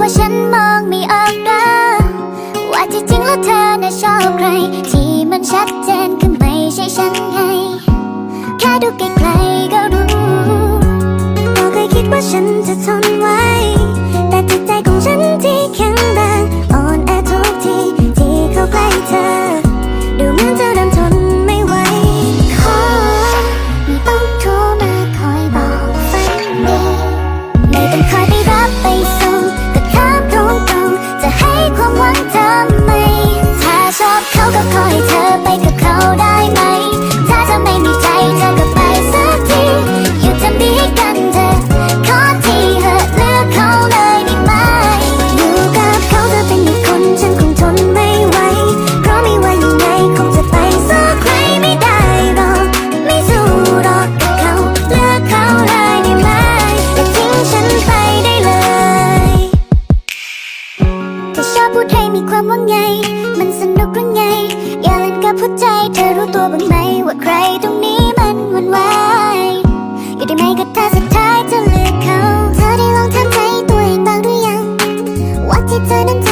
ว่าฉันมองไม่ออกนะว่าที่จริงแล้วเธอน่ะชอบใคร ที่มันชัดเจนคือไม่ใช่ฉันไง แค่ดูไกลๆก็รู้ก็เคยคิดว่าฉันจะทนไว้ หัวใจเธอรู้ตัวบ้างไหมว่าใครตรงนี้มันวันไหวอยู่ได้ไหมก็ถ้าสุดท้ายจะเลือกเขา เธอได้ลองทำใจตัวเองบ้างหรือยังว่าที่เธอนั้น